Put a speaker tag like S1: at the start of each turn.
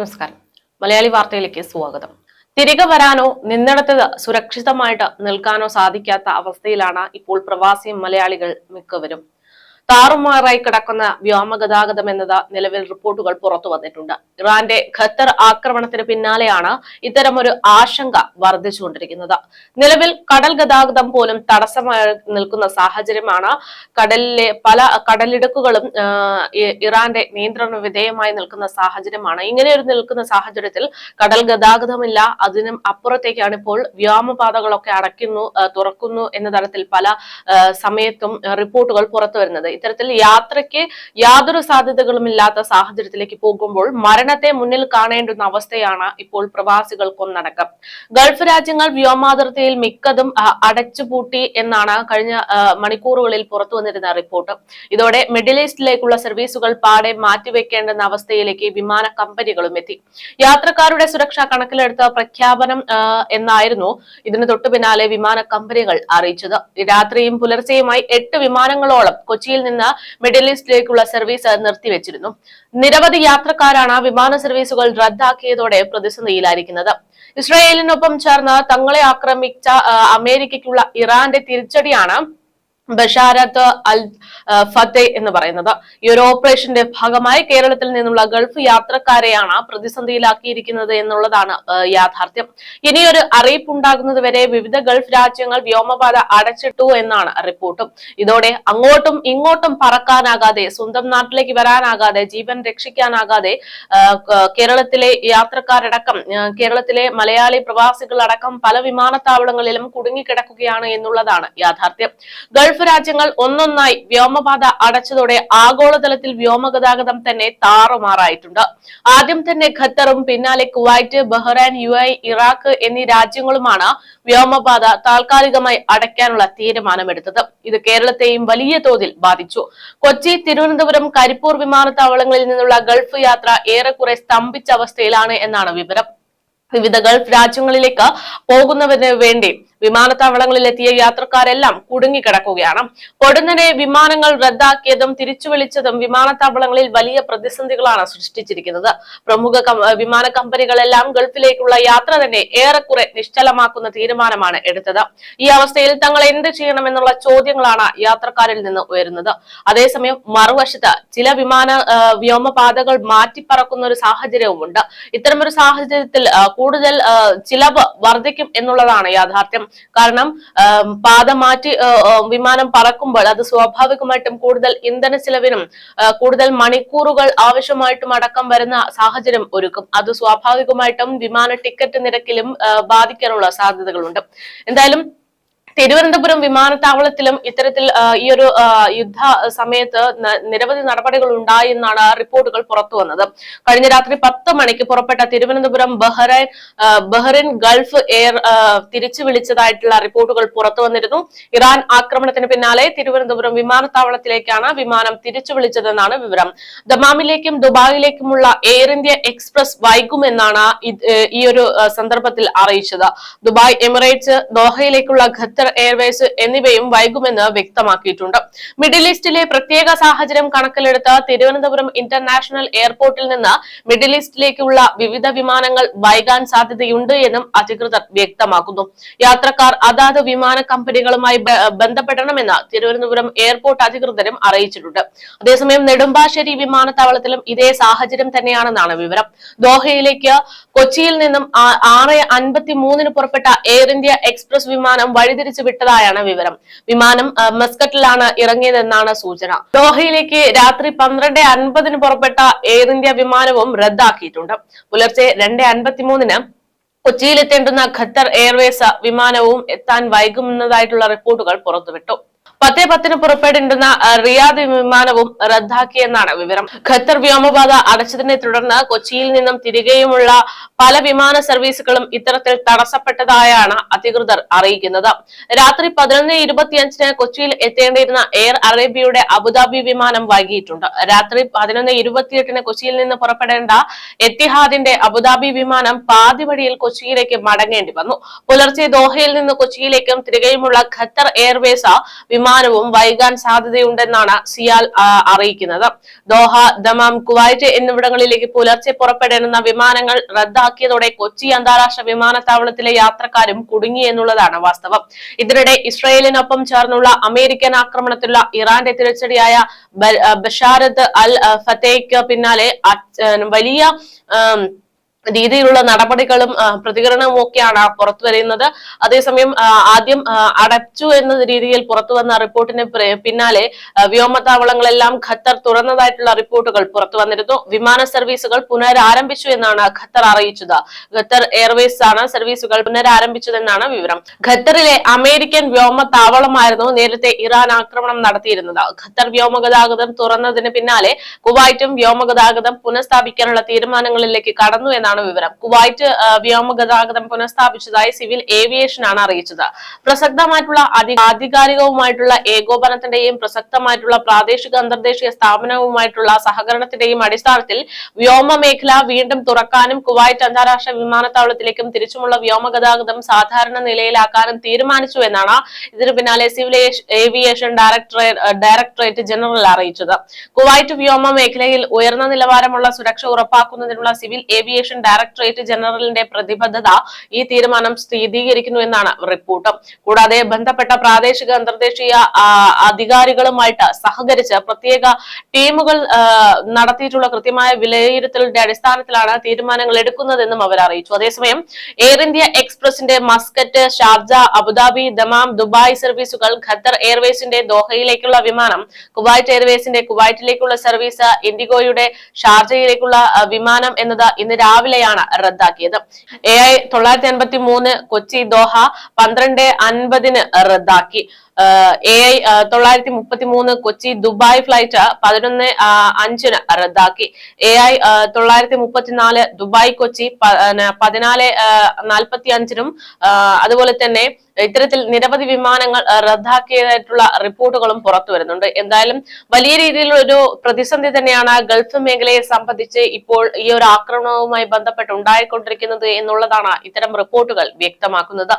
S1: നമസ്കാരം. മലയാളി വാർത്തയിലേക്ക് സ്വാഗതം. തിരികെ വരാനോ നിന്നിടത്ത് സുരക്ഷിതമായിട്ട് നിൽക്കാനോ സാധിക്കാത്ത അവസ്ഥയിലാണ് ഇപ്പോൾ പ്രവാസി മലയാളികൾ മിക്കവരും. താറുമാറായി കിടക്കുന്ന വ്യോമഗതാഗതം എന്നത് നിലവിൽ റിപ്പോർട്ടുകൾ പുറത്തു വന്നിട്ടുണ്ട്. ഇറാന്റെ ഖത്തർ ആക്രമണത്തിന് പിന്നാലെയാണ് ഇത്തരമൊരു ആശങ്ക വർദ്ധിച്ചുകൊണ്ടിരിക്കുന്നത്. നിലവിൽ കടൽ ഗതാഗതം പോലും തടസ്സമായി നിൽക്കുന്ന സാഹചര്യമാണ്. കടലിലെ പല കടലിടുക്കുകളും ഇറാന്റെ നിയന്ത്രണ വിധേയമായി നിൽക്കുന്ന സാഹചര്യമാണ്. ഇങ്ങനെ ഒരു നിൽക്കുന്ന സാഹചര്യത്തിൽ കടൽ ഗതാഗതമില്ല അതിനും അപ്പുറത്തേക്കാണ് ഇപ്പോൾ വ്യോമപാതകളൊക്കെ അടയ്ക്കുന്നു തുറക്കുന്നു എന്ന തരത്തിൽ പല സമയത്തും റിപ്പോർട്ടുകൾ പുറത്തു വരുന്നത്. ഇത്തരത്തിൽ യാത്രയ്ക്ക് യാതൊരു സാധ്യതകളും ഇല്ലാത്ത സാഹചര്യത്തിലേക്ക് പോകുമ്പോൾ മരണത്തെ മുന്നിൽ കാണേണ്ടുന്ന അവസ്ഥയാണ് ഇപ്പോൾ പ്രവാസികൾക്കൊന്നടക്കം. ഗൾഫ് രാജ്യങ്ങൾ വ്യോമാതിർത്തിയിൽ മിക്കതും അടച്ചുപൂട്ടി എന്നാണ് കഴിഞ്ഞ മണിക്കൂറുകളിൽ പുറത്തു വന്നിരുന്ന റിപ്പോർട്ട്. ഇതോടെ മിഡിൽ ഈസ്റ്റിലേക്കുള്ള സർവീസുകൾ പാടെ മാറ്റിവെക്കേണ്ടെന്ന അവസ്ഥയിലേക്ക് വിമാന കമ്പനികളും എത്തി. യാത്രക്കാരുടെ സുരക്ഷ കണക്കിലെടുത്ത പ്രഖ്യാപനം എന്നായിരുന്നു ഇതിന് തൊട്ടു പിന്നാലെ വിമാന കമ്പനികൾ അറിയിച്ചത്. രാത്രിയും പുലർച്ചെയുമായി എട്ട് വിമാനങ്ങളോളം കൊച്ചിയിൽ നിന്ന് മിഡിൽ ഈസ്റ്റിലേക്കുള്ള സർവീസ് നിർത്തിവെച്ചിരുന്നു. നിരവധി യാത്രക്കാരാണ് വിമാന സർവീസുകൾ റദ്ദാക്കിയതോടെ പ്രതിസന്ധിയിലായിരിക്കുന്നത്. ഇസ്രായേലിനൊപ്പം ചേർന്ന് തങ്ങളെ ആക്രമിച്ച അമേരിക്കയ്ക്കുള്ള ഇറാന്റെ തിരിച്ചടിയാണ് ബഷാരത്ത് അൽ ഫത്തെ എന്ന് പറയുന്നത്. ഈ ഒരു ഓപ്പറേഷന്റെ ഭാഗമായി കേരളത്തിൽ നിന്നുള്ള ഗൾഫ് യാത്രക്കാരെയാണ് പ്രതിസന്ധിയിലാക്കിയിരിക്കുന്നത് എന്നുള്ളതാണ് യാഥാർത്ഥ്യം. ഇനിയൊരു അറിയിപ്പ് ഉണ്ടാകുന്നത് വരെ വിവിധ ഗൾഫ് രാജ്യങ്ങൾ വ്യോമപാത അടച്ചിട്ടു എന്നാണ് റിപ്പോർട്ടും. ഇതോടെ അങ്ങോട്ടും ഇങ്ങോട്ടും പറക്കാനാകാതെ സ്വന്തം നാട്ടിലേക്ക് വരാനാകാതെ ജീവൻ രക്ഷിക്കാനാകാതെ കേരളത്തിലെ യാത്രക്കാരടക്കം കേരളത്തിലെ മലയാളി പ്രവാസികളടക്കം പല വിമാനത്താവളങ്ങളിലും കുടുങ്ങിക്കിടക്കുകയാണ് എന്നുള്ളതാണ് യാഥാർത്ഥ്യം. ഗൾഫ് രാജ്യങ്ങൾ ഒന്നൊന്നായി വ്യോമപാത അടച്ചതോടെ ആഗോളതലത്തിൽ വ്യോമഗതാഗതം തന്നെ താറുമാറായിട്ടുണ്ട്. ആദ്യം തന്നെ ഖത്തറും പിന്നാലെ കുവൈറ്റ് ബഹ്റൈൻ യു ഇറാഖ് എന്നീ രാജ്യങ്ങളുമാണ് വ്യോമപാത താൽക്കാലികമായി അടയ്ക്കാനുള്ള തീരുമാനമെടുത്തത്. ഇത് കേരളത്തെയും വലിയ തോതിൽ ബാധിച്ചു. കൊച്ചി തിരുവനന്തപുരം കരിപ്പൂർ വിമാനത്താവളങ്ങളിൽ നിന്നുള്ള ഗൾഫ് യാത്ര ഏറെക്കുറെ സ്തംഭിച്ച അവസ്ഥയിലാണ് എന്നാണ് വിവരം. വിവിധ ഗൾഫ് രാജ്യങ്ങളിലേക്ക് പോകുന്നവന് വേണ്ടി വിമാനത്താവളങ്ങളിലെത്തിയ യാത്രക്കാരെല്ലാം കുടുങ്ങിക്കിടക്കുകയാണ്. പൊടുന്നനെ വിമാനങ്ങൾ റദ്ദാക്കിയതും തിരിച്ചു വിളിച്ചതും വിമാനത്താവളങ്ങളിൽ വലിയ പ്രതിസന്ധികളാണ് സൃഷ്ടിച്ചിരിക്കുന്നത്. പ്രമുഖ വിമാന കമ്പനികളെല്ലാം ഗൾഫിലേക്കുള്ള യാത്ര തന്നെ ഏറെക്കുറെ നിശ്ചലമാക്കുന്ന തീരുമാനമാണ് എടുത്തത്. ഈ അവസ്ഥയിൽ തങ്ങൾ എന്ത് ചെയ്യണമെന്നുള്ള ചോദ്യങ്ങളാണ് യാത്രക്കാരിൽ നിന്ന് ഉയരുന്നത്. അതേസമയം മറുവശത്ത് ചില വിമാന വ്യോമപാതകൾ മാറ്റിപ്പറക്കുന്ന ഒരു സാഹചര്യവുമുണ്ട്. ഇത്തരമൊരു സാഹചര്യത്തിൽ കൂടുതൽ ചിലവ് വർദ്ധിക്കും എന്നുള്ളതാണ് യാഥാർത്ഥ്യം. കാരണം പാതം മാറ്റി വിമാനം പറക്കുമ്പോൾ അത് സ്വാഭാവികമായിട്ടും കൂടുതൽ ഇന്ധന ചിലവിനും കൂടുതൽ മണിക്കൂറുകൾ ആവശ്യമായിട്ടും അടക്കം വരുന്ന സാഹചര്യം ഒരുക്കും. അത് സ്വാഭാവികമായിട്ടും വിമാന ടിക്കറ്റ് നിരക്കിലും ബാധിക്കാനുള്ള സാധ്യതകളുണ്ട്. എന്തായാലും തിരുവനന്തപുരം വിമാനത്താവളത്തിലും ഇത്തരത്തിൽ ഈ ഒരു യുദ്ധ സമയത്ത് നിരവധി നടപടികൾ ഉണ്ടായി എന്നാണ് റിപ്പോർട്ടുകൾ പുറത്തു വന്നത്. കഴിഞ്ഞ രാത്രി പത്ത് മണിക്ക് പുറപ്പെട്ട Thiruvananthapuram Bahrain Bahrain Gulf Air തിരിച്ചു വിളിച്ചതായിട്ടുള്ള റിപ്പോർട്ടുകൾ പുറത്തു വന്നിരുന്നു. ഇറാൻ ആക്രമണത്തിന് പിന്നാലെ തിരുവനന്തപുരം വിമാനത്താവളത്തിലേക്കാണ് വിമാനം തിരിച്ചു വിളിച്ചതെന്നാണ് വിവരം. ദമാമിലേക്കും ദുബായിലേക്കുമുള്ള എയർ ഇന്ത്യ എക്സ്പ്രസ് വൈകുമെന്നാണ് ഈ ഒരു സന്ദർഭത്തിൽ അറിയിച്ചത്. ദുബായ് എമിറേറ്റ്സ് ദോഹയിലേക്കുള്ള ഖത്തർ എയർവേസ് എന്നിവയും വൈകുമെന്ന് വ്യക്തമാക്കിയിട്ടുണ്ട്. മിഡിൽ ഈസ്റ്റിലെ പ്രത്യേക സാഹചര്യം കണക്കിലെടുത്ത് തിരുവനന്തപുരം ഇന്റർനാഷണൽ എയർപോർട്ടിൽ നിന്ന് മിഡിൽ ഈസ്റ്റിലേക്കുള്ള വിവിധ വിമാനങ്ങൾ വൈകാൻ സാധ്യതയുണ്ട് എന്നും അധികൃതർ വ്യക്തമാക്കുന്നു. യാത്രക്കാർ അതാത് വിമാന കമ്പനികളുമായി ബന്ധപ്പെടണമെന്ന് തിരുവനന്തപുരം എയർപോർട്ട് അധികൃതരും അറിയിച്ചിട്ടുണ്ട്. അതേസമയം നെടുമ്പാശ്ശേരി വിമാനത്താവളത്തിലും ഇതേ സാഹചര്യം തന്നെയാണെന്നാണ് വിവരം. ദോഹയിലേക്ക് കൊച്ചിയിൽ നിന്നും ആറ് അൻപത്തി മൂന്നിന് പുറപ്പെട്ട എയർ ഇന്ത്യ എക്സ്പ്രസ് വിമാനം വഴിതിരിച്ചു വിട്ടതായാണ് വിവരം. വിമാനം മസ്കറ്റിലാണ് ഇറങ്ങിയതെന്നാണ് സൂചന. ദോഹയിലേക്ക് രാത്രി പന്ത്രണ്ട് അൻപതിന് പുറപ്പെട്ട എയർ ഇന്ത്യ വിമാനവും റദ്ദാക്കിയിട്ടുണ്ട്. പുലർച്ചെ രണ്ട് അൻപത്തിമൂന്നിന് കൊച്ചിയിലെത്തേണ്ടുന്ന ഖത്തർ എയർവേസ് വിമാനവും എത്താൻ വൈകുമെന്നതായിട്ടുള്ള റിപ്പോർട്ടുകൾ പുറത്തുവിട്ടു. പത്തേ പത്തിന് പുറപ്പെടുന്ന റിയാദ് വിമാനവും റദ്ദാക്കിയെന്നാണ് വിവരം. ഖത്തർ വ്യോമപാത അടച്ചതിനെ തുടർന്ന് കൊച്ചിയിൽ നിന്നും തിരികെയുമുള്ള പല വിമാന സർവീസുകളും ഇത്തരത്തിൽ തടസ്സപ്പെട്ടതായാണ് അധികൃതർ അറിയിക്കുന്നത്. രാത്രി പതിനൊന്ന് ഇരുപത്തിയഞ്ചിന് കൊച്ചിയിൽ എത്തേണ്ടിയിരുന്ന എയർ അറേബ്യയുടെ അബുദാബി വിമാനം വൈകിയിട്ടുണ്ട്. രാത്രി പതിനൊന്ന് ഇരുപത്തിയെട്ടിന് കൊച്ചിയിൽ നിന്ന് പുറപ്പെടേണ്ട എത്തിഹാദിന്റെ അബുദാബി വിമാനം പാതിവഴിയിൽ കൊച്ചിയിലേക്ക് മടങ്ങേണ്ടി വന്നു. പുലർച്ചെ ദോഹയിൽ നിന്ന് കൊച്ചിയിലേക്കും തിരികെയുമുള്ള ഖത്തർ എയർവേസ് വിമാന വിമാനവും വൈകാൻ സാധ്യതയുണ്ടെന്നാണ് സിയാൽ അറിയിക്കുന്നത്. ദോഹ ദമാം കുവൈറ്റ് എന്നിവിടങ്ങളിലേക്ക് പുലർച്ചെ പുറപ്പെടേണ്ടുന്ന വിമാനങ്ങൾ റദ്ദാക്കിയതോടെ കൊച്ചി അന്താരാഷ്ട്ര വിമാനത്താവളത്തിലെ യാത്രക്കാരും കുടുങ്ങി എന്നുള്ളതാണ് വാസ്തവം. ഇതിനിടെ ഇസ്രയേലിനൊപ്പം ചേർന്നുള്ള അമേരിക്കൻ ആക്രമണത്തിലുള്ള ഇറാന്റെ തിരിച്ചടിയായ ബഷാരത് അൽ ഫത്തേക്ക് പിന്നാലെ വലിയ രീതിയിലുള്ള നടപടികളും പ്രതികരണവും ഒക്കെയാണ് പുറത്തു വരുന്നത്. അതേസമയം ആദ്യം അടച്ചു എന്ന രീതിയിൽ പുറത്തു വന്ന റിപ്പോർട്ടിന് പിന്നാലെ വ്യോമത്താവളങ്ങളെല്ലാം ഖത്തർ തുറന്നതായിട്ടുള്ള റിപ്പോർട്ടുകൾ പുറത്തു വന്നിരുന്നു. വിമാന സർവീസുകൾ പുനരാരംഭിച്ചു എന്നാണ് ഖത്തർ അറിയിച്ചത്. ഖത്തർ എയർവേസ് ആണ് സർവീസുകൾ പുനരാരംഭിച്ചതെന്നാണ് വിവരം. ഖത്തറിലെ അമേരിക്കൻ വ്യോമത്താവളമായിരുന്നു നേരത്തെ ഇറാൻ ആക്രമണം നടത്തിയിരുന്നത്. ഖത്തർ വ്യോമഗതാഗതം തുറന്നതിന് പിന്നാലെ കുവൈറ്റും വ്യോമഗതാഗതം പുനഃസ്ഥാപിക്കാനുള്ള തീരുമാനങ്ങളിലേക്ക് കടന്നു എന്നാണ് വിവരം. കുവൈറ്റ് വ്യോമ ഗതാഗതം പുനഃസ്ഥാപിച്ചതായി സിവിൽ ഏവിയേഷൻ ആണ് അറിയിച്ചത്. പ്രസക്തമായിട്ടുള്ള ആധികാരികവുമായിട്ടുള്ള ഏകോപനത്തിന്റെയും പ്രസക്തമായിട്ടുള്ള പ്രാദേശിക അന്തർദേശീയ സ്ഥാപനവുമായിട്ടുള്ള സഹകരണത്തിന്റെയും അടിസ്ഥാനത്തിൽ വ്യോമ മേഖല വീണ്ടും തുറക്കാനും കുവൈറ്റ് അന്താരാഷ്ട്ര വിമാനത്താവളത്തിലേക്കും തിരിച്ചുമുള്ള വ്യോമ ഗതാഗതം സാധാരണ നിലയിലാക്കാനും തീരുമാനിച്ചു എന്നാണ് ഇതിനു പിന്നാലെ civil aviation directorate directorate general അറിയിച്ചത്. കുവൈറ്റ് വ്യോമ മേഖലയിൽ ഉയർന്ന നിലവാരമുള്ള സുരക്ഷ ഉറപ്പാക്കുന്നതിനുള്ള സിവിൽ ഏവിയേഷൻ ഡയറക്ടറേറ്റ് ജനറലിന്റെ പ്രതിബദ്ധത ഈ തീരുമാനം സ്ഥിരീകരിക്കുന്നു എന്നാണ് റിപ്പോർട്ട്. കൂടാതെ ബന്ധപ്പെട്ട പ്രാദേശിക അന്തർദേശീയ അധികാരികളുമായിട്ട് സഹകരിച്ച് പ്രത്യേക ടീമുകൾ നടത്തിയിട്ടുള്ള കൃത്യമായ വിലയിരുത്തലിന്റെ അടിസ്ഥാനത്തിലാണ് തീരുമാനങ്ങൾ എടുക്കുന്നതെന്നും അവർ അറിയിച്ചു. അതേസമയം Air India എക്സ്പ്രസിന്റെ Muscat Sharjah Abu Dhabi Dammam Dubai സർവീസുകൾ ഖത്തർ എയർവേസിന്റെ ദോഹയിലേക്കുള്ള വിമാനം കുവൈറ്റ് എയർവേസിന്റെ കുവൈറ്റിലേക്കുള്ള സർവീസ് ഇൻഡിഗോയുടെ ഷാർജയിലേക്കുള്ള വിമാനം എന്നത് ഇന്ന് രാവിലെയാണ് റദ്ദാക്കിയത്. എ ഐ തൊള്ളായിരത്തി അൻപത്തി മൂന്ന് കൊച്ചി ദോഹ പന്ത്രണ്ട് അൻപതിന് റദ്ദാക്കി. എ ഐ തൊള്ളായിരത്തി മുപ്പത്തി മൂന്ന് കൊച്ചി ദുബായ് ഫ്ലൈറ്റ് പതിനൊന്ന് അഞ്ചിന് റദ്ദാക്കി. എ ഐ തൊള്ളായിരത്തി മുപ്പത്തിനാല് ദുബായ് കൊച്ചി പതിനാല് നാൽപ്പത്തി അഞ്ചിനും അതുപോലെ തന്നെ ഇത്തരത്തിൽ നിരവധി വിമാനങ്ങൾ റദ്ദാക്കിയതായിട്ടുള്ള റിപ്പോർട്ടുകളും പുറത്തു വരുന്നുണ്ട്. എന്തായാലും വലിയ രീതിയിലുള്ള ഒരു പ്രതിസന്ധി തന്നെയാണ് ഗൾഫ് മേഖലയെ സംബന്ധിച്ച് ഇപ്പോൾ ഈ ഒരു ആക്രമണവുമായി ബന്ധപ്പെട്ട് ഉണ്ടായിക്കൊണ്ടിരിക്കുന്നത് എന്നുള്ളതാണ് ഇത്തരം റിപ്പോർട്ടുകൾ വ്യക്തമാക്കുന്നത്.